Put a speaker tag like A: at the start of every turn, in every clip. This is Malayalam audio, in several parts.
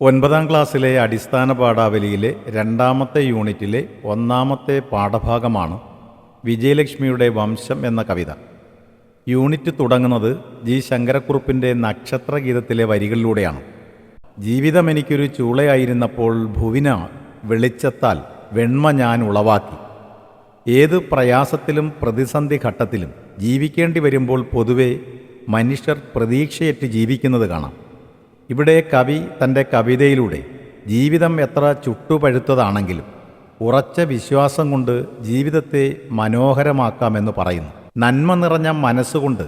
A: ഒൻപതാം ക്ലാസ്സിലെ അടിസ്ഥാന പാഠാവലിയിലെ രണ്ടാമത്തെ യൂണിറ്റിലെ ഒന്നാമത്തെ പാഠഭാഗമാണ് വിജയലക്ഷ്മിയുടെ വംശം എന്ന കവിത. യൂണിറ്റ് തുടങ്ങുന്നത് ജി ശങ്കരക്കുറുപ്പിന്റെ നക്ഷത്രഗീതത്തിലെ വരികളിലൂടെയാണ്. ജീവിതം എനിക്കൊരു ചൂളയായിരുന്നപ്പോൾ ഭുവിന വെളിച്ചത്താൽ വെണ്മ ഞാൻ ഉളവാക്കി. ഏത് പ്രയാസത്തിലും പ്രതിസന്ധി ഘട്ടത്തിലും ജീവിക്കേണ്ടി വരുമ്പോൾ പൊതുവെ മനുഷ്യർ പ്രതീക്ഷയറ്റ് ജീവിക്കുന്നത് കാണാം. ഇവിടെ കവി തന്റെ കവിതയിലൂടെ ജീവിതം എത്ര ചുട്ടുപഴുത്തതാണെങ്കിലും ഉറച്ച വിശ്വാസം കൊണ്ട് ജീവിതത്തെ മനോഹരമാക്കാമെന്ന് പറയുന്നു. നന്മ നിറഞ്ഞ മനസ്സുകൊണ്ട്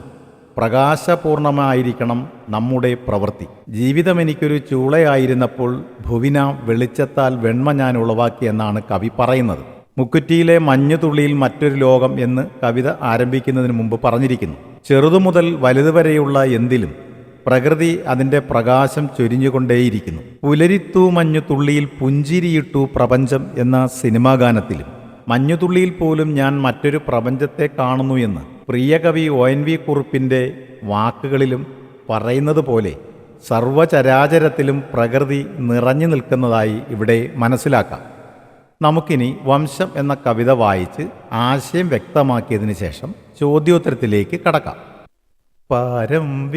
A: പ്രകാശപൂർണമായിരിക്കണം നമ്മുടെ പ്രവൃത്തി. ജീവിതം എനിക്കൊരു ചൂളയായിരുന്നപ്പോൾ ഭുവിന വെളിച്ചത്താൽ വെണ്മ ഞാൻ ഉളവാക്കി എന്നാണ് കവി പറയുന്നത്. മുക്കുറ്റിയിലെ മഞ്ഞുതുള്ളിയിൽ മറ്റൊരു ലോകം എന്ന് കവിത ആരംഭിക്കുന്നതിന് മുമ്പ് പറഞ്ഞിരിക്കുന്നു. ചെറുതു മുതൽ വലുതുവരെയുള്ള എന്തിലും പ്രകൃതി അതിന്റെ പ്രകാശം ചൊരിഞ്ഞുകൊണ്ടേയിരിക്കുന്നു. പുലരിത്തു മഞ്ഞുതുള്ളിയിൽ പുഞ്ചിരിയിട്ടു പ്രപഞ്ചം എന്ന സിനിമാ ഗാനത്തിലും മഞ്ഞുതുള്ളിയിൽ പോലും ഞാൻ മറ്റൊരു പ്രപഞ്ചത്തെ കാണുന്നു എന്ന് പ്രിയകവി ഒ എൻ വി കുറുപ്പിന്റെ വാക്കുകളിലും പറയുന്നത് പോലെ സർവചരാചരത്തിലും പ്രകൃതി നിറഞ്ഞു നിൽക്കുന്നതായി ഇവിടെ മനസ്സിലാക്കാം. നമുക്കിനി വംശം എന്ന കവിത വായിച്ച് ആശയം വ്യക്തമാക്കിയതിനു ശേഷം ചോദ്യോത്തരത്തിലേക്ക് കടക്കാം. പാരം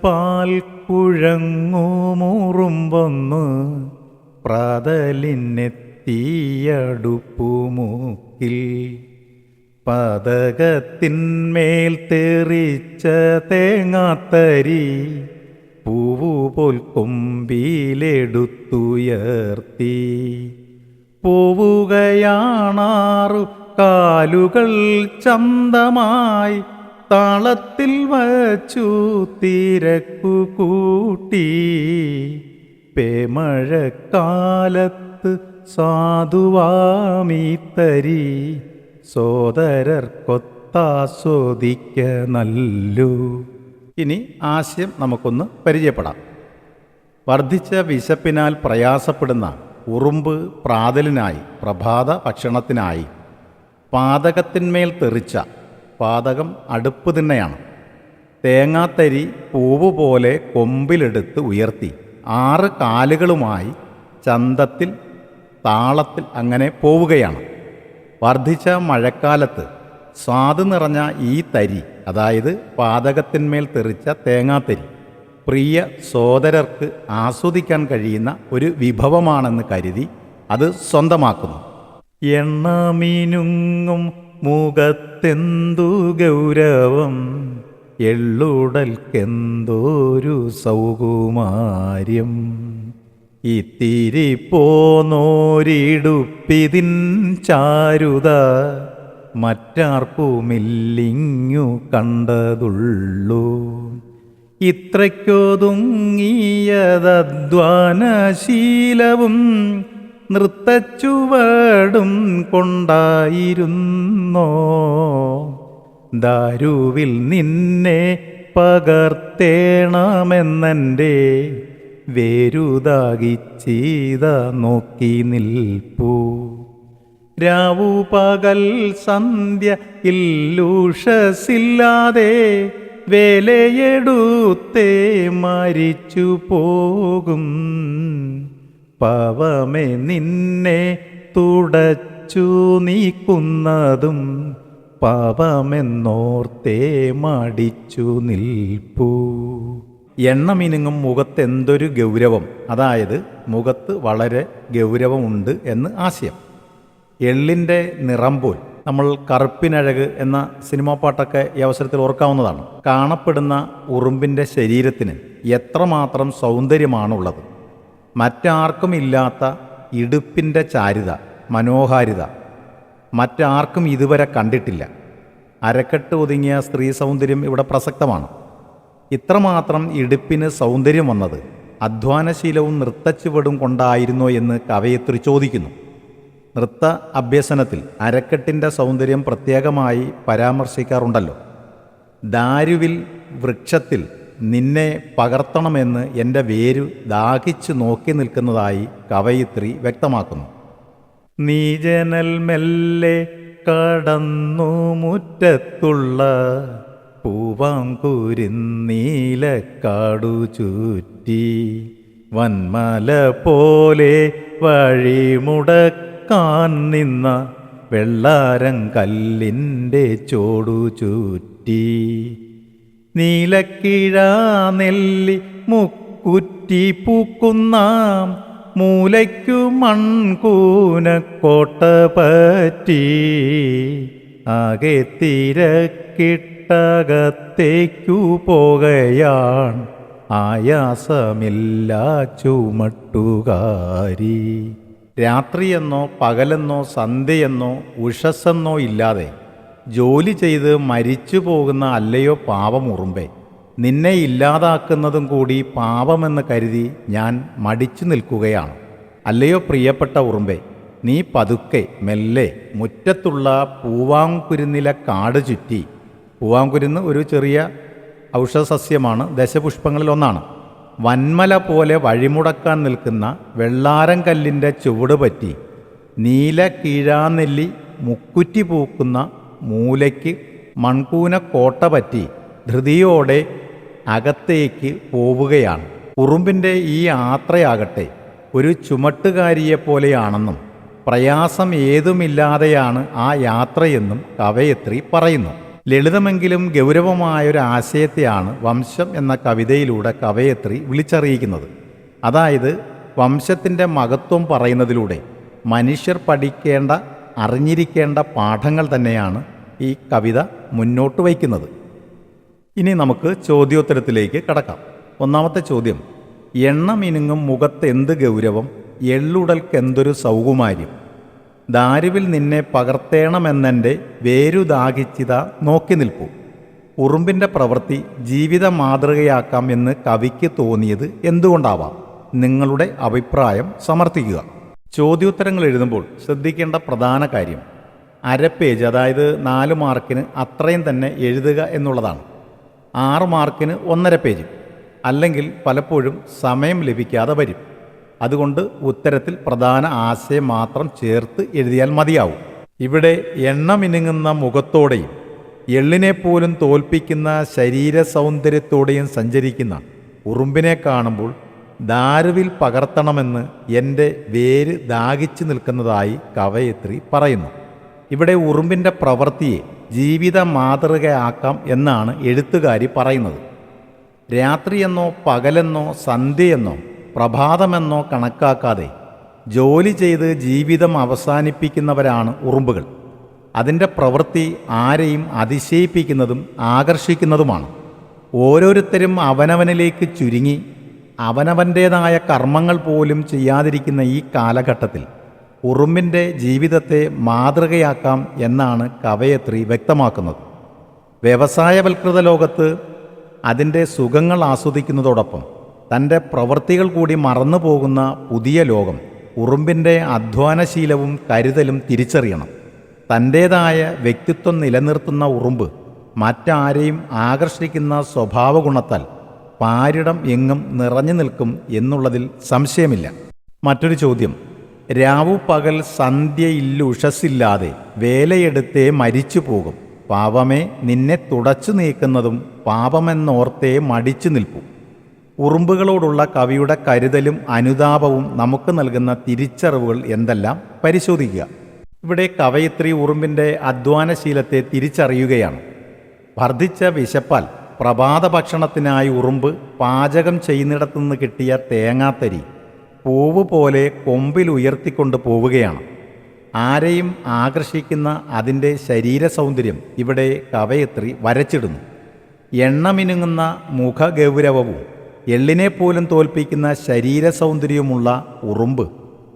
A: വിശപ്പാൽ കുഴങ്ങുമുറുമ്പൊന്ന് പ്രാതലിനെത്തിയടുപ്പുമൂക്കിൽ. പതകത്തിന്മേൽ തെറിച്ച തേങ്ങാത്തരി പൂവുപോൽ കൊമ്പിയിലെടുത്തുയർത്തി. പോവുകയാണാറു കാലുകൾ ചന്തമായി താളത്തിൽ വച്ചു തിരക്കു കൂട്ടി. പേമഴക്കാലത്ത് സാധുവാമീത്തരി സോദരർ സോദരർക്കൊത്താസ്വദിക്ക നല്ലു. ഇനി ആശയം നമുക്കൊന്ന് പരിചയപ്പെടാം. വർദ്ധിച്ച വിശപ്പിനാൽ പ്രയാസപ്പെടുന്ന ഉറുമ്പ് പ്രാതലിനായി പ്രഭാത ഭക്ഷണത്തിനായി പാതകത്തിന്മേൽ തെറിച്ച പാതകം അടുപ്പ് തന്നെയാണ് തേങ്ങാത്തരി പൂവ് പോലെ കൊമ്പിലെടുത്ത് ഉയർത്തി. ആറ് കാലുകളുമായി ചന്തത്തിൽ താളത്തിൽ അങ്ങനെ പോവുകയാണ്. വർദ്ധിച്ച മഴക്കാലത്ത് സ്വാദ് നിറഞ്ഞ ഈ തരി അതായത് പാതകത്തിന്മേൽ തെറിച്ച തേങ്ങാത്തരി പ്രിയ സോദരർക്ക് ആസ്വദിക്കാൻ കഴിയുന്ന ഒരു വിഭവമാണെന്ന് കരുതി അത് സ്വന്തമാക്കുന്നു. എണ്ണമീനുങ്ങും മുഖത്തെന്തു ഗൗരവം എള്ളുടൽക്കെന്തോരു സൗകുമാര്യം. ഇത്തിരി പോന്നോരിടുപ്പിതിൻ ചാരുത മറ്റാർക്കുമില്ലിങ്ങു കണ്ടതുള്ളൂ. ഇത്രയ്ക്കൊതുങ്ങിയതധ്വാനശീലവും നൃത്തച്ചുവടും കൊണ്ടായിരുന്നോ? ദാരുവിൽ നിന്നെ പകർത്തേണമെന്നെന്റെ വേരുതാകിച്ചീത നോക്കി നിൽപ്പൂ. രാവു പകൽ സന്ധ്യ ഇല്ലൂഷസില്ലാതെ വേലയെടുത്തേ മരിച്ചു പോകും. പവമെ നിന്നെ തുടച്ചു നീക്കുന്നതും പാവമെന്നോർത്തേ മടിച്ചു നിൽപ്പൂ. എണ്ണമിനുങ്ങും മുഖത്തെന്തൊരു ഗൗരവം? അതായത് മുഖത്ത് വളരെ ഗൗരവമുണ്ട് എന്ന് ആശയം. എള്ളിന്റെ നിറം പോൽ നമ്മൾ കറുപ്പിനഴക് എന്ന സിനിമാ പാട്ടൊക്കെ ഈ അവസരത്തിൽ ഓർക്കാവുന്നതാണ്. കാണപ്പെടുന്ന ഉറുമ്പിന്റെ ശരീരത്തിന് എത്രമാത്രം സൗന്ദര്യമാണുള്ളത്. മറ്റാർക്കും ഇല്ലാത്ത ഇടുപ്പിന്റെ ചാരുത മനോഹാരിത. മറ്റാർക്കും ഇതുവരെ കണ്ടിട്ടില്ല. അരക്കെട്ട് ഒതുങ്ങിയ സ്ത്രീ സൗന്ദര്യം ഇവിടെ പ്രസക്തമാണ്. ഇത്രമാത്രം ഇടുപ്പിന് സൗന്ദര്യം വന്നത് അധ്വാനശീലവും നൃത്തച്ചുവടും കൊണ്ടായിരുന്നോ എന്ന് കവയത്രി ചോദിക്കുന്നു. നൃത്ത അഭ്യസനത്തിൽ അരക്കെട്ടിന്റെ സൗന്ദര്യം പ്രത്യേകമായി പരാമർശിക്കാറുണ്ടല്ലോ. ദാരുവിൽ വൃക്ഷത്തിൽ നിന്നെ പകർത്തണമെന്ന് എന്റെ വേരു ദാഹിച്ചു നോക്കി നിൽക്കുന്നതായി കവയിത്രി വ്യക്തമാക്കുന്നു. നീ ജനൽ മെല്ലെ കടന്നു മുറ്റത്തുള്ള പൂവാങ്കുരിന്നീലക്കാടു ചുറ്റി വന്മല പോലെ വഴിമുടക്കാൻ നിന്ന വെള്ളാരം കല്ലിന്റെ ചോടു ചുറ്റി നീലക്കിഴ നെല്ലി മുക്കുറ്റി പൂക്കുന്ന. മൂലയ്ക്കു മൺകൂനക്കോട്ട പറ്റി. ആകെ തിരക്കിട്ടകത്തേക്കു പോകയാൺ ആയാസമില്ല ചുമട്ടുകാരി. രാത്രിയെന്നോ പകലെന്നോ സന്ധ്യയെന്നോ ഉഷസ്സെന്നോ ഇല്ലാതെ ജോലി ചെയ്ത് മരിച്ചു പോകുന്ന അല്ലയോ പാപമുറുമ്പേ നിന്നെ ഇല്ലാതാക്കുന്നതും കൂടി പാപമെന്ന് കരുതി ഞാൻ മടിച്ചു നിൽക്കുകയാണ്. അല്ലയോ പ്രിയപ്പെട്ട ഉറുമ്പേ നീ പതുക്കെ മെല്ലെ മുറ്റത്തുള്ള പൂവാങ്കുരുന്നില കാട് ചുറ്റി. പൂവാങ്കുരുന്ന് ഒരു ചെറിയ ഔഷധസസ്യമാണ് ദശപുഷ്പങ്ങളിൽ ഒന്നാണ്. വന്മല പോലെ വഴിമുടക്കാൻ നിൽക്കുന്ന വെള്ളാരം കല്ലിന്റെ ചുവട് പറ്റി നീല കീഴാനെല്ലി മുക്കുറ്റി പൂക്കുന്ന മൂലയ്ക്ക് മൺകൂന കോട്ട പറ്റി ധൃതിയോടെ അകത്തേക്ക് പോവുകയാണ്. ഉറുമ്പിന്റെ ഈ യാത്രയാകട്ടെ ഒരു ചുമട്ടുകാരിയെപ്പോലെയാണെന്നും പ്രയാസം ഏതുമില്ലാതെയാണ് ആ യാത്രയെന്നും കവയത്രി പറയുന്നു. ലളിതമെങ്കിലും ഗൗരവമായൊരു ആശയത്തെയാണ് വംശം എന്ന കവിതയിലൂടെ കവയത്രി വിളിച്ചറിയിക്കുന്നത്. അതായത് വംശത്തിന്റെ മഹത്വം പറയുന്നതിലൂടെ മനുഷ്യർ പഠിക്കേണ്ട അറിഞ്ഞിരിക്കേണ്ട പാഠങ്ങൾ തന്നെയാണ് ഈ കവിത മുന്നോട്ട് വയ്ക്കുന്നത്. ഇനി നമുക്ക് ചോദ്യോത്തരത്തിലേക്ക് കടക്കാം. ഒന്നാമത്തെ ചോദ്യം എണ്ണ മിനുങ്ങും മുഖത്ത് എന്ത് ഗൗരവം? എള്ളുടൽക്കെന്തൊരു സൗകുമാര്യം? ദാരുവിൽ നിന്നെ പകർത്തേണമെന്നെന്റെ വേരുദാഹിച്ചിത നോക്കി നിൽപ്പൂ. ഉറുമ്പിന്റെ പ്രവൃത്തി ജീവിത മാതൃകയാക്കാം എന്ന് കവിക്ക് തോന്നിയത് എന്തുകൊണ്ടാവാം? നിങ്ങളുടെ അഭിപ്രായം സമർത്ഥിക്കുക. ചോദ്യോത്തരങ്ങൾ എഴുതുമ്പോൾ ശ്രദ്ധിക്കേണ്ട പ്രധാന കാര്യം അര പേജ് അതായത് നാല് മാർക്കിന് അത്രയും തന്നെ എഴുതുക എന്നുള്ളതാണ്. ആറ് മാർക്കിന് ഒന്നര പേജ് അല്ലെങ്കിൽ പലപ്പോഴും സമയം ലഭിക്കാതെ വരും. അതുകൊണ്ട് ഉത്തരത്തിൽ പ്രധാന ആശയം മാത്രം ചേർത്ത് എഴുതിയാൽ മതിയാവും. ഇവിടെ എണ്ണമിനുങ്ങുന്ന മുഖത്തോടെയും എള്ളിനെ പോലും തോൽപ്പിക്കുന്ന ശരീര സൗന്ദര്യത്തോടെയും സഞ്ചരിക്കുന്ന ഉറുമ്പിനെ കാണുമ്പോൾ ദാരുവിൽ പകർത്തണമെന്ന് എന്റെ വേര് ദാഹിച്ചു നിൽക്കുന്നതായി കവയത്രി പറയുന്നു. ഇവിടെ ഉറുമ്പിന്റെ പ്രവൃത്തിയെ ജീവിത മാതൃകയാക്കാം എന്നാണ് എഴുത്തുകാരി പറയുന്നത്. രാത്രിയെന്നോ പകലെന്നോ സന്ധ്യയെന്നോ പ്രഭാതമെന്നോ കണക്കാക്കാതെ ജോലി ചെയ്ത് ജീവിതം അവസാനിപ്പിക്കുന്നവരാണ് ഉറുമ്പുകൾ. അതിന്റെ പ്രവൃത്തി ആരെയും അതിശയിപ്പിക്കുന്നതും ആകർഷിക്കുന്നതുമാണ്. ഓരോരുത്തരും അവനവനിലേക്ക് ചുരുങ്ങി അവനവന്റേതായ കർമ്മങ്ങൾ പോലും ചെയ്യാതിരിക്കുന്ന ഈ കാലഘട്ടത്തിൽ ഉറുമ്പിന്റെ ജീവിതത്തെ മാതൃകയാക്കാം എന്നാണ് കവയത്രി വ്യക്തമാക്കുന്നത്. വ്യവസായവൽകൃത ലോകത്ത് അതിന്റെ സുഖങ്ങൾ ആസ്വദിക്കുന്നതോടൊപ്പം തന്റെ പ്രവൃത്തികൾ കൂടി മറന്നു പുതിയ ലോകം ഉറുമ്പിന്റെ അധ്വാനശീലവും കരുതലും തിരിച്ചറിയണം. തന്റേതായ വ്യക്തിത്വം നിലനിർത്തുന്ന ഉറുമ്പ് മറ്റാരെയും ആകർഷിക്കുന്ന സ്വഭാവ ഗുണത്താൽ പാരിടം എങ്ങും നിറഞ്ഞു നിൽക്കും എന്നുള്ളതിൽ സംശയമില്ല. മറ്റൊരു ചോദ്യം. രാവു പകൽ സന്ധ്യയില്ലുഷസ്സില്ലാതെ വേലയെടുത്തേ മരിച്ചു പോകും. പാപമേ നിന്നെ തുടച്ചു നീക്കുന്നതും പാപമെന്നോർത്തേ മടിച്ചു നിൽപ്പു. ഉറുമ്പുകളോടുള്ള കവിയുടെ കരുതലും അനുതാപവും നമുക്ക് നൽകുന്ന തിരിച്ചറിവുകൾ എന്തെല്ലാം? പരിശോധിക്കുക. ഇവിടെ കവയിത്രി ഉറുമ്പിന്റെ അധ്വാനശീലത്തെ തിരിച്ചറിയുകയാണ്. വർദ്ധിച്ച വിശപ്പാൽ പ്രഭാത ഭക്ഷണത്തിനായി ഉറുമ്പ് പാചകം ചെയ്യുന്നിടത്തുനിന്ന് കിട്ടിയ തേങ്ങാത്തരി പൂവ് പോലെ കൊമ്പിൽ ഉയർത്തിക്കൊണ്ട് പോവുകയാണ്. ആരെയും ആകർഷിക്കുന്ന അതിന്റെ ശരീര സൗന്ദര്യം ഇവിടെ കവയത്രി വരച്ചിടുന്നു. എണ്ണമിനുങ്ങുന്ന മുഖഗൗരവവും എള്ളിനെപ്പോലും തോൽപ്പിക്കുന്ന ശരീര സൗന്ദര്യവുമുള്ള ഉറുമ്പ്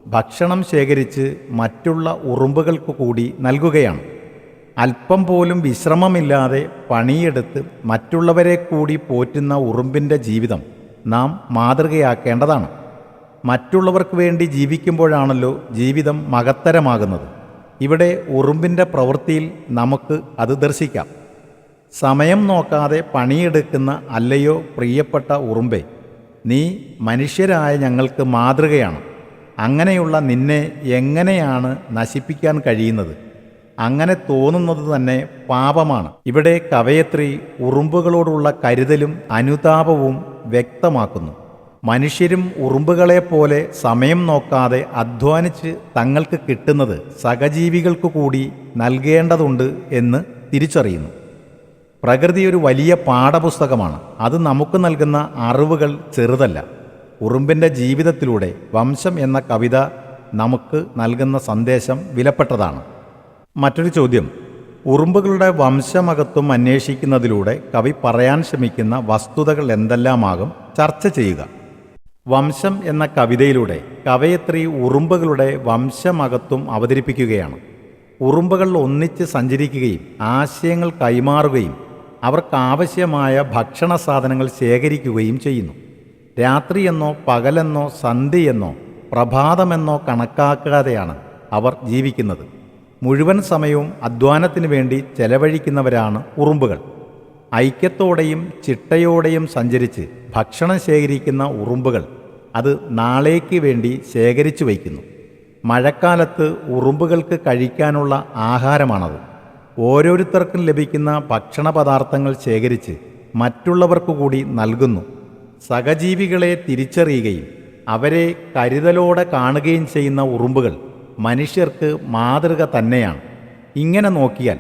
A: ഭക്ഷണം ശേഖരിച്ച് മറ്റുള്ള ഉറുമ്പുകൾക്ക് കൂടി നൽകുകയാണ്. അല്പം പോലും വിശ്രമമില്ലാതെ പണിയെടുത്ത് മറ്റുള്ളവരെ കൂടി പോറ്റുന്ന ഉറുമ്പിന്റെ ജീവിതം നാം മാതൃകയാക്കേണ്ടതാണ്. മറ്റുള്ളവർക്ക് വേണ്ടി ജീവിക്കുമ്പോഴാണല്ലോ ജീവിതം മഹത്തരമാകുന്നത്. ഇവിടെ ഉറുമ്പിന്റെ പ്രവൃത്തിയിൽ നമുക്ക് അത് ദർശിക്കാം. സമയം നോക്കാതെ പണിയെടുക്കുന്ന അല്ലയോ പ്രിയപ്പെട്ട ഉറുമ്പെ നീ മനുഷ്യരായ ഞങ്ങൾക്ക് മാതൃകയാണ്. അങ്ങനെയുള്ള നിന്നെ എങ്ങനെയാണ് നശിപ്പിക്കാൻ കഴിയുന്നത്? അങ്ങനെ തോന്നുന്നത് തന്നെ പാപമാണ്. ഇവിടെ കവയത്രി ഉറുമ്പുകളോടുള്ള കരുതലും അനുതാപവും വ്യക്തമാക്കുന്നു. മനുഷ്യരും ഉറുമ്പുകളെപ്പോലെ സമയം നോക്കാതെ അധ്വാനിച്ച് തങ്ങൾക്ക് കിട്ടുന്നത് സഹജീവികൾക്കു കൂടി നൽകേണ്ടതുണ്ട് എന്ന് തിരിച്ചറിയുന്നു. പ്രകൃതി ഒരു വലിയ പാഠപുസ്തകമാണ്. അത് നമുക്ക് നൽകുന്ന അറിവുകൾ ചെറുതല്ല. ഉറുമ്പിന്റെ ജീവിതത്തിലൂടെ വംശം എന്ന കവിത നമുക്ക് നൽകുന്ന സന്ദേശം വിലപ്പെട്ടതാണ്. മറ്റൊരു ചോദ്യം. ഉറുമ്പുകളുടെ വംശമകത്വം അന്വേഷിക്കുന്നതിലൂടെ കവി പറയാൻ ശ്രമിക്കുന്ന വസ്തുതകൾ എന്തെല്ലാമാകും? ചർച്ച ചെയ്യുക. വംശം എന്ന കവിതയിലൂടെ കവയത്രി ഉറുമ്പുകളുടെ വംശമകത്വം അവതരിപ്പിക്കുകയാണ്. ഉറുമ്പുകൾ ഒന്നിച്ച് സഞ്ചരിക്കുകയും ആശയങ്ങൾ കൈമാറുകയും അവർക്കാവശ്യമായ ഭക്ഷണ സാധനങ്ങൾ ശേഖരിക്കുകയും ചെയ്യുന്നു. രാത്രിയെന്നോ പകലെന്നോ സന്ധ്യയെന്നോ പ്രഭാതമെന്നോ കണക്കാക്കാതെയാണ് അവർ ജീവിക്കുന്നത്. മുഴുവൻ സമയവും അധ്വാനത്തിന് വേണ്ടി ചെലവഴിക്കുന്നവരാണ് ഉറുമ്പുകൾ. ഐക്യത്തോടെയും ചിട്ടയോടെയും സഞ്ചരിച്ച് ഭക്ഷണം ശേഖരിക്കുന്ന ഉറുമ്പുകൾ അത് നാളേക്ക് വേണ്ടി ശേഖരിച്ചു വയ്ക്കുന്നു. മഴക്കാലത്ത് ഉറുമ്പുകൾക്ക് കഴിക്കാനുള്ള ആഹാരമാണത്. ഓരോരുത്തർക്കും ലഭിക്കുന്ന ഭക്ഷണ പദാർത്ഥങ്ങൾ ശേഖരിച്ച് മറ്റുള്ളവർക്കു കൂടി നൽകുന്നു. സഹജീവികളെ തിരിച്ചറിയുകയും അവരെ കരുതലോടെ കാണുകയും ചെയ്യുന്ന ഉറുമ്പുകൾ മനുഷ്യർക്ക് മാതൃക തന്നെയാണ്. ഇങ്ങനെ നോക്കിയാൽ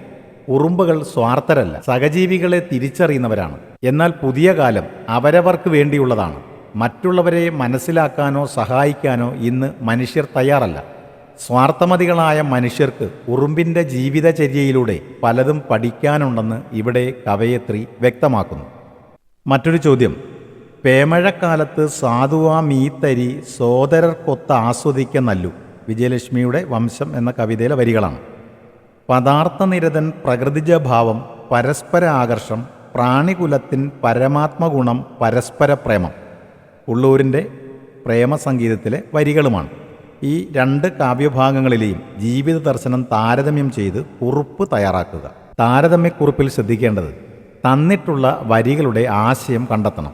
A: ഉറുമ്പുകൾ സ്വാർത്ഥരല്ല സഹജീവികളെ തിരിച്ചറിയുന്നവരാണ്. എന്നാൽ പുതിയ കാലം അവരവർക്ക് വേണ്ടിയുള്ളതാണ്. മറ്റുള്ളവരെ മനസ്സിലാക്കാനോ സഹായിക്കാനോ ഇന്ന് മനുഷ്യർ തയ്യാറല്ല. സ്വാർത്ഥമതികളായ മനുഷ്യർക്ക് ഉറുമ്പിന്റെ ജീവിതചര്യയിലൂടെ പലതും പഠിക്കാനുണ്ടെന്ന് ഇവിടെ കവയത്രി വ്യക്തമാക്കുന്നു. മറ്റൊരു ചോദ്യം. പേമഴക്കാലത്ത് സാധുവാ മീത്തരി സോദരർക്കൊത്ത് ആസ്വദിക്ക നല്ലു. വിജയലക്ഷ്മിയുടെ വംശം എന്ന കവിതയിലെ വരികളാണ്. പദാർത്ഥനിരതൻ പ്രകൃതിജഭാവം പരസ്പര ആകർഷം പ്രാണികുലത്തിൻ പരമാത്മഗുണം പരസ്പര പ്രേമം ഉള്ളൂരിന്റെ പ്രേമസംഗീതത്തിലെ വരികളുമാണ്. ഈ രണ്ട് കാവ്യഭാഗങ്ങളിലെയും ജീവിത ദർശനം താരതമ്യം ചെയ്ത് കുറിപ്പ് തയ്യാറാക്കുക. താരതമ്യക്കുറിപ്പിൽ ശ്രദ്ധിക്കേണ്ടത് തന്നിട്ടുള്ള വരികളുടെ ആശയം കണ്ടെത്തണം.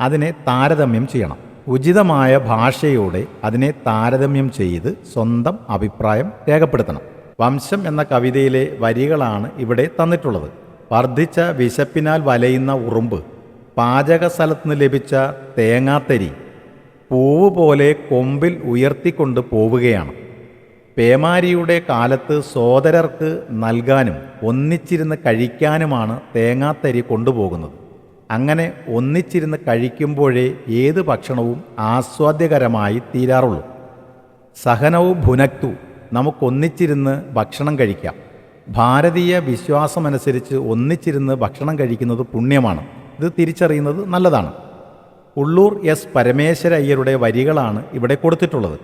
A: അതിനെ താരതമ്യം ചെയ്യണം. ഉചിതമായ ഭാഷയോടെ അതിനെ താരതമ്യം ചെയ്ത് സ്വന്തം അഭിപ്രായം രേഖപ്പെടുത്തണം. വംശം എന്ന കവിതയിലെ വരികളാണ് ഇവിടെ തന്നിട്ടുള്ളത്. വർദ്ധിച്ച വിശപ്പിനാൽ വലയുന്ന ഉറുമ്പ് പാചകസ്ഥലത്തുനിന്ന് ലഭിച്ച തേങ്ങാത്തരി പൂവ് പോലെ കൊമ്പിൽ ഉയർത്തിക്കൊണ്ട് പോവുകയാണ്. പേമാരിയുടെ കാലത്ത് സോദരർക്ക് നൽകാനും ഒന്നിച്ചിരുന്ന് കഴിക്കാനുമാണ് തേങ്ങാത്തരി കൊണ്ടുപോകുന്നത്. അങ്ങനെ ഒന്നിച്ചിരുന്ന് കഴിക്കുമ്പോഴേ ഏത് ഭക്ഷണവും ആസ്വാദ്യകരമായി തീരാറുള്ളൂ. സഹനവും ഭുനക്തു നമുക്കൊന്നിച്ചിരുന്ന് ഭക്ഷണം കഴിക്കാം. ഭാരതീയ വിശ്വാസമനുസരിച്ച് ഒന്നിച്ചിരുന്ന് ഭക്ഷണം കഴിക്കുന്നത് പുണ്യമാണ്. ഇത് തിരിച്ചറിയുന്നത് നല്ലതാണ്. ഉള്ളൂർ എസ് പരമേശ്വര അയ്യരുടെ വരികളാണ് ഇവിടെ കൊടുത്തിട്ടുള്ളത്.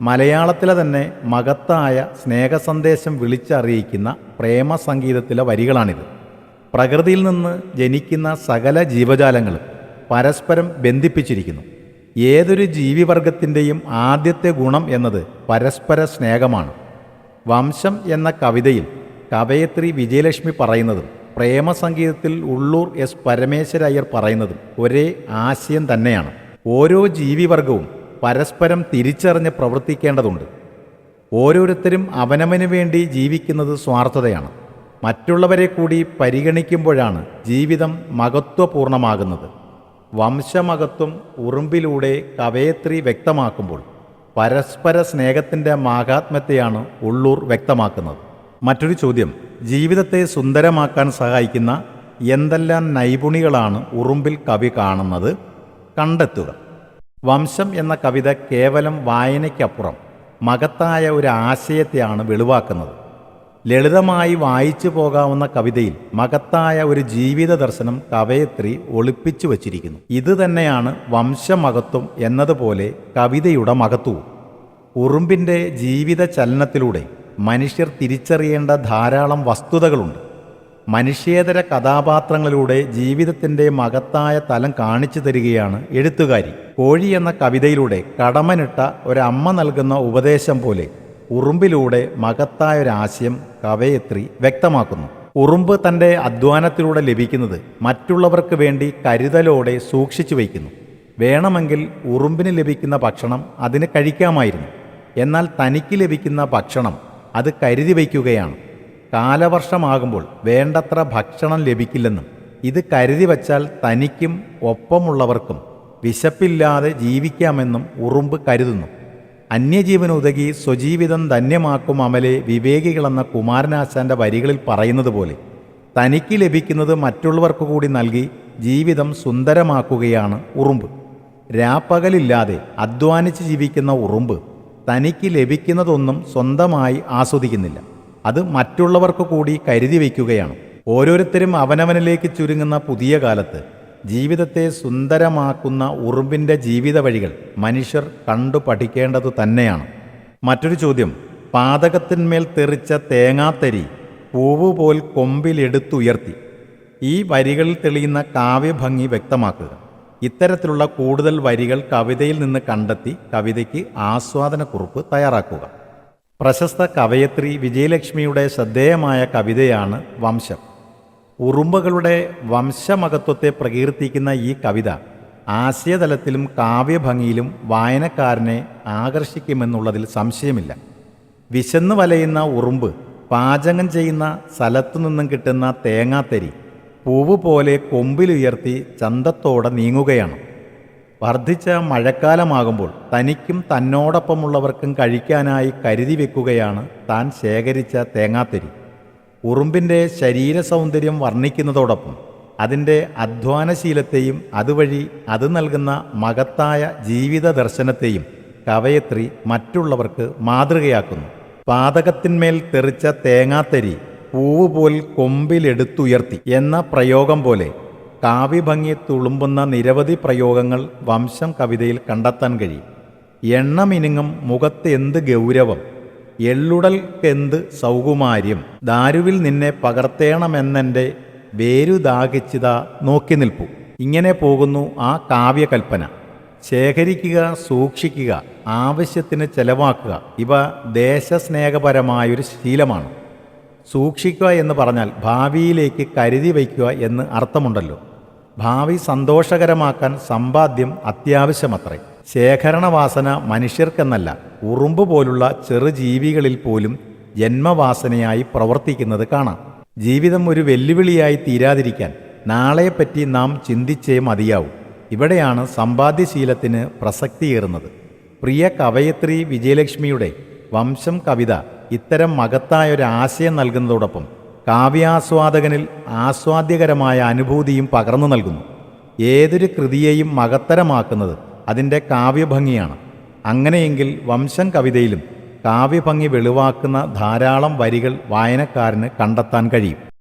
A: മലയാളത്തിലെ തന്നെ മകത്തായ സ്നേഹസന്ദേശം വിളിച്ചറിയിക്കുന്ന പ്രേമസംഗീതത്തിലെ വരികളാണിത്. പ്രകൃതിയിൽ നിന്ന് ജനിക്കുന്ന സകല ജീവജാലങ്ങളും പരസ്പരം ബന്ധിപ്പിച്ചിരിക്കുന്നു. ഏതൊരു ജീവിവർഗത്തിന്റെയും ആദ്യത്തെ ഗുണം എന്നത് പരസ്പര സ്നേഹമാണ്. വംശം എന്ന കവിതയിൽ കവയത്രി വിജയലക്ഷ്മി പറയുന്നതും പ്രേമസംഗീതത്തിൽ ഉള്ളൂർ എസ് പരമേശ്വരയ്യർ പറയുന്നതും ഒരേ ആശയം തന്നെയാണ്. ഓരോ ജീവിവർഗവും പരസ്പരം തിരിച്ചറിഞ്ഞ് പ്രവർത്തിക്കേണ്ടതുണ്ട്. ഓരോരുത്തരും അവനവന് വേണ്ടി ജീവിക്കുന്നത് സ്വാർത്ഥതയാണ്. മറ്റുള്ളവരെ കൂടി പരിഗണിക്കുമ്പോഴാണ് ജീവിതം മഹത്വപൂർണമാകുന്നത്. വംശമഹത്വം ഉറുമ്പിലൂടെ കവയത്രി വ്യക്തമാക്കുമ്പോൾ പരസ്പര സ്നേഹത്തിന്റെ മാഹാത്മ്യത്തെയാണ് ഉള്ളൂർ വ്യക്തമാക്കുന്നത്. മറ്റൊരു ചോദ്യം ജീവിതത്തെ സുന്ദരമാക്കാൻ സഹായിക്കുന്ന എന്തെല്ലാം നൈപുണികളാണ് ഉറുമ്പിൽ കവി കാണുന്നത്? കണ്ടെത്തുക. വംശം എന്ന കവിത കേവലം വായനയ്ക്കപ്പുറം മകത്തായ ഒരു ആശയത്തെയാണ് വെളിവാക്കുന്നത്. ലളിതമായി വായിച്ചു പോകാവുന്ന കവിതയിൽ മകത്തായ ഒരു ജീവിത ദർശനം കവയത്രി ഒളിപ്പിച്ചു വച്ചിരിക്കുന്നു. ഇത് തന്നെയാണ് വംശമകത്വം എന്നതുപോലെ കവിതയുടെ മകത്വവും ഉറുമ്പിന്റെ ജീവിത ചലനത്തിലൂടെ മനുഷ്യർ തിരിച്ചറിയേണ്ട ധാരാളം വസ്തുതകളുണ്ട്. മനുഷ്യേതര കഥാപാത്രങ്ങളിലൂടെ ജീവിതത്തിന്റെ മകത്തായ തലം കാണിച്ചു തരികയാണ് എഴുത്തുകാരി. കോഴി എന്ന കവിതയിലൂടെ കടമനിട്ട ഒരമ്മ നൽകുന്ന ഉപദേശം പോലെ ഉറുമ്പിലൂടെ മകത്തായ ഒരാശയം കവയത്രി വ്യക്തമാക്കുന്നു. ഉറുമ്പ് തന്റെ അധ്വാനത്തിലൂടെ ലഭിക്കുന്നത് മറ്റുള്ളവർക്ക് വേണ്ടി കരുതലോടെ സൂക്ഷിച്ചു വയ്ക്കുന്നു. വേണമെങ്കിൽ ഉറുമ്പിന് ലഭിക്കുന്ന ഭക്ഷണം അതിന് കഴിക്കാമായിരുന്നു. എന്നാൽ തനിക്ക് ലഭിക്കുന്ന ഭക്ഷണം അത് കരുതി വയ്ക്കുകയാണ്. കാലവർഷമാകുമ്പോൾ വേണ്ടത്ര ഭക്ഷണം ലഭിക്കില്ലെന്നും ഇത് കരുതി വച്ചാൽ തനിക്കും ഒപ്പമുള്ളവർക്കും വിശപ്പില്ലാതെ ജീവിക്കാമെന്നും ഉറുമ്പ് കരുതുന്നു. അന്യജീവൻ ഉതകി സ്വജീവിതം ധന്യമാക്കും അമലെ വിവേകികളെന്ന കുമാരനാശാന്റെ വരികളിൽ പറയുന്നത് പോലെ തനിക്ക് ലഭിക്കുന്നത് മറ്റുള്ളവർക്ക് കൂടി നൽകി ജീവിതം സുന്ദരമാക്കുകയാണ് ഉറുമ്പ്. രാപ്പകലില്ലാതെ അധ്വാനിച്ച് ജീവിക്കുന്ന ഉറുമ്പ് തനിക്ക് ലഭിക്കുന്നതൊന്നും സ്വന്തമായി ആസ്വദിക്കുന്നില്ല. അത് മറ്റുള്ളവർക്ക് കൂടി കരുതി വയ്ക്കുകയാണ്. ഓരോരുത്തരും അവനവനിലേക്ക് ചുരുങ്ങുന്ന പുതിയ കാലത്ത് ജീവിതത്തെ സുന്ദരമാക്കുന്ന ഉറുമ്പിന്റെ ജീവിത വഴികൾ മനുഷ്യർ കണ്ടു പഠിക്കേണ്ടതു തന്നെയാണ്. മറ്റൊരു ചോദ്യം പാതകത്തിന്മേൽ തെറിച്ച തേങ്ങാത്തരി പൂവ് പോൽ കൊമ്പിലെടുത്തുയർത്തി. ഈ വരികളിൽ തെളിയുന്ന കാവ്യഭംഗി വ്യക്തമാക്കുക. ഇത്തരത്തിലുള്ള കൂടുതൽ വരികൾ കവിതയിൽ നിന്ന് കണ്ടെത്തി കവിതയ്ക്ക് ആസ്വാദനക്കുറിപ്പ് തയ്യാറാക്കുക. പ്രശസ്ത കവയത്രി വിജയലക്ഷ്മിയുടെ ശ്രദ്ധേയമായ കവിതയാണ് വംശം. ഉറുമ്പുകളുടെ വംശമഹത്വത്തെ പ്രകീർത്തിക്കുന്ന ഈ കവിത ആശയതലത്തിലും കാവ്യഭംഗിയിലും വായനക്കാരനെ ആകർഷിക്കുമെന്നുള്ളതിൽ സംശയമില്ല. വിശന്നു വലയുന്ന ഉറുമ്പ് പാചകം ചെയ്യുന്ന സ്ഥലത്തു നിന്നും കിട്ടുന്ന തേങ്ങാത്തരി പൂവ് പോലെ കൊമ്പിലുയർത്തി ചന്തത്തോടെ നീങ്ങുകയാണ്. വർദ്ധിച്ച മഴക്കാലമാകുമ്പോൾ തനിക്കും തന്നോടൊപ്പമുള്ളവർക്കും കഴിക്കാനായി കരുതി വെക്കുകയാണ് താൻ ശേഖരിച്ച തേങ്ങാത്തരി. ഉറുമ്പിന്റെ ശരീര സൗന്ദര്യം വർണിക്കുന്നതോടൊപ്പം അതിന്റെ അധ്വാനശീലത്തെയും അതുവഴി അത് നൽകുന്ന മകത്തായ ജീവിത ദർശനത്തെയും കവയത്രി മറ്റുള്ളവർക്ക് മാതൃകയാക്കുന്നു. പാതകത്തിന്മേൽ തെറിച്ച തേങ്ങാത്തരി പൂവ് പോൽ കൊമ്പിലെടുത്തുയർത്തി എന്ന പ്രയോഗം പോലെ കാവ്യഭംഗി തുളുമ്പുന്ന നിരവധി പ്രയോഗങ്ങൾ വംശം കവിതയിൽ കണ്ടെത്താൻ കഴിയും. എണ്ണമിനുങ്ങും മുഖത്ത് എന്ത് ഗൗരവം. എള്ളുടൽക്കെന്ത് സൗകുമാര്യം? ദാരുവിൽ നിന്നെ പകർത്തേണമെന്നെന്റെ വേരുദാഹിച്ചിത നോക്കി നിൽപ്പു. ഇങ്ങനെ പോകുന്നു ആ കാവ്യകൽപ്പന. ശേഖരിക്കുക സൂക്ഷിക്കുക ആവശ്യത്തിന് ചെലവാക്കുക ഇവ ദേശസ്നേഹപരമായൊരു ശീലമാണ്. സൂക്ഷിക്കുക എന്ന് പറഞ്ഞാൽ ഭാവിയിലേക്ക് കരുതി വയ്ക്കുക എന്ന് അർത്ഥമുണ്ടല്ലോ. ഭാവി സന്തോഷകരമാക്കാൻ സമ്പാദ്യം അത്യാവശ്യമത്രേ. ശേഖരണവാസന മനുഷ്യർക്കെന്നല്ല ഉറുമ്പ് പോലുള്ള ചെറു ജീവികളിൽ പോലും ജന്മവാസനയായി പ്രവർത്തിക്കുന്നത് കാണാം. ജീവിതം ഒരു വെല്ലുവിളിയായി തീരാതിരിക്കാൻ നാളെപ്പറ്റി നാം ചിന്തിച്ചേ മതിയാവും. ഇവിടെയാണ് സമ്പാദ്യശീലത്തിന് പ്രസക്തിയേറുന്നത്. പ്രിയ കവയത്രി വിജയലക്ഷ്മിയുടെ വംശം കവിത ഇത്തരം മകത്തായൊരാശയം നൽകുന്നതോടൊപ്പം കാവ്യാസ്വാദകനിൽ ആസ്വാദ്യകരമായ അനുഭൂതിയും പകർന്നു നൽകുന്നു. ഏതൊരു കൃതിയെയും മകത്തരമാക്കുന്നത് അതിന്റെ കാവ്യഭംഗിയാണ്. അങ്ങനെയെങ്കിൽ വംശം കവിതയിലും കാവ്യഭംഗി വെളിവാക്കുന്ന ധാരാളം വരികൾ വായനക്കാരന് കണ്ടെത്താൻ കഴിയും.